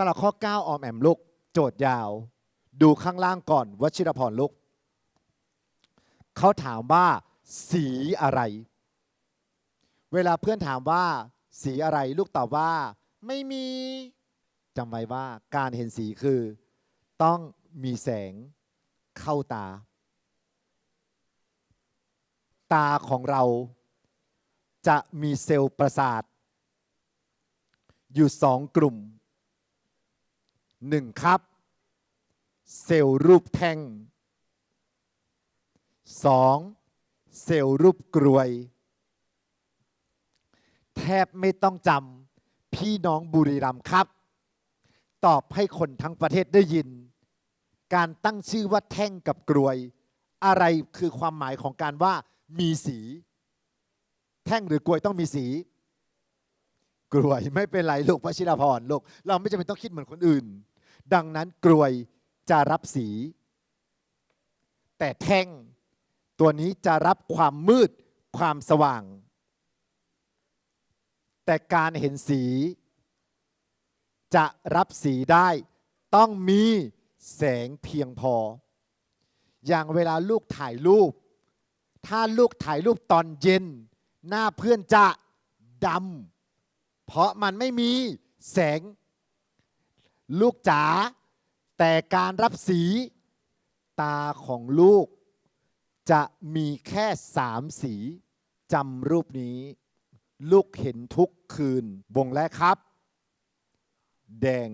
สำหรับข้อ 9 ออมแอมลูกโจทย์ยาว ดูข้างล่างก่อนวชิรพรลูกเขาถามว่า สีอะไร เวลาเพื่อนถามว่า สีอะไรลูกตอบว่า ไม่มีจำไว้ว่าการเห็นสีคือ ต้องมีแสงเข้าตา ตาของเราจะมีเซลล์ประสาท อยู่สองกลุ่ม หนึ่งครับ เซลล์รูปแท่งสองเซลล์รูปกรวย แทบไม่ต้องจำพี่น้องบุรีรัมย์ครับ ตอบให้คนทั้งประเทศได้ยิน การตั้งชื่อว่าแท่งกับกรวย อะไรคือความหมายของการว่ามีสี แท่งหรือกรวยต้องมีสี กรวยไม่เป็นไรลูกพระชิรพรลูกเราไม่จำเป็นต้องคิดเหมือนคนอื่น ดังนั้นกรวยจะรับสี แต่แท่งตัวนี้จะรับความมืดความสว่าง แต่การเห็นสี จะรับสีได้ต้องมีแสงเพียงพอ อย่างเวลาลูกถ่ายรูป ถ้าลูกถ่ายรูปตอนเย็น หน้าเพื่อนจะดำ เพราะมันไม่มีแสงลูกจ๋าแต่การรับสีตาของลูก จะมีแค่สามสีจำรูปนี้ ลูกเห็นทุกคืนวงแรกครับ แดง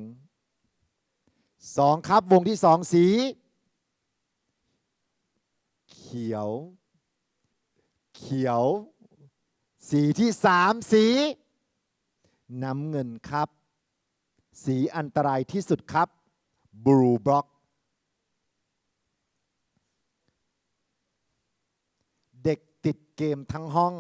สองครับวงที่สองสี เขียว เขียว สีที่สามสี น้ำเงินครับ สีอันตรายที่สุดครับบลูบล็อกเด็กติดเกมทั้งห้อง